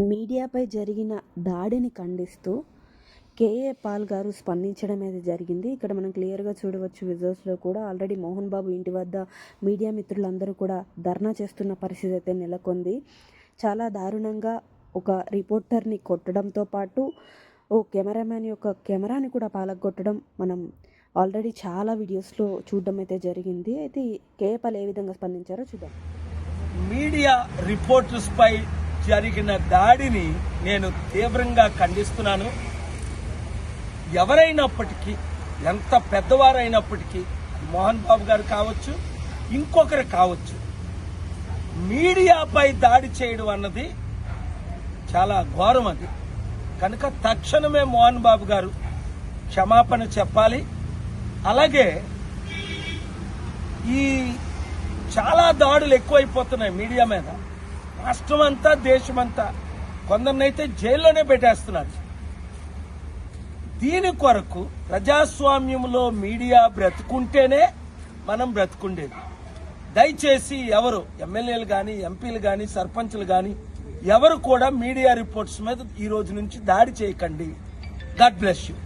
మీడియాపై జరిగిన దాడిని ఖండిస్తూ కేఏ పాల్ గారు స్పందించడం అనేది జరిగింది. ఇక్కడ మనం క్లియర్గా చూడవచ్చు విజువల్స్లో కూడా ఆల్రెడీ మోహన్ బాబు ఇంటి వద్ద మీడియా మిత్రులందరూ కూడా ధర్నా చేస్తున్న పరిస్థితి అయితే నెలకొంది. చాలా దారుణంగా ఒక రిపోర్టర్ని కొట్టడంతో పాటు ఓ కెమెరామ్యాన్ యొక్క కెమెరాని కూడా పాలగొట్టడం మనం ఆల్రెడీ చాలా వీడియోస్లో చూడడం అయితే జరిగింది. అయితే కేఏ పాల్ ఏ విధంగా స్పందించారో చూద్దాం. మీడియా రిపోర్టర్స్పై జరిగిన దాడిని నేను తీవ్రంగా ఖండిస్తున్నాను. ఎవరైనప్పటికీ ఎంత పెద్దవారైనప్పటికీ మోహన్ బాబు గారు కావచ్చు ఇంకొకరు కావచ్చు మీడియాపై దాడి చేయడం అన్నది చాలా ఘోరం అది. కనుక తక్షణమే మోహన్ బాబు గారు క్షమాపణ చెప్పాలి. అలాగే ఈ చాలా దాడులు ఎక్కువైపోతున్నాయి మీడియా మీద. రాష్ట్రమంతా దేశమంతా కొందరినైతే జైల్లోనే పెట్టేస్తున్నారు. దీని కొరకు ప్రజాస్వామ్యంలో మీడియా బ్రతుకుంటేనే మనం బ్రతుకుండేది. దయచేసి ఎవరు ఎమ్మెల్యేలు కానీ ఎంపీలు కానీ సర్పంచ్లు కానీ ఎవరు కూడా మీడియా రిపోర్ట్స్ మీద ఈ రోజు నుంచి దాడి చేయకండి. God bless you.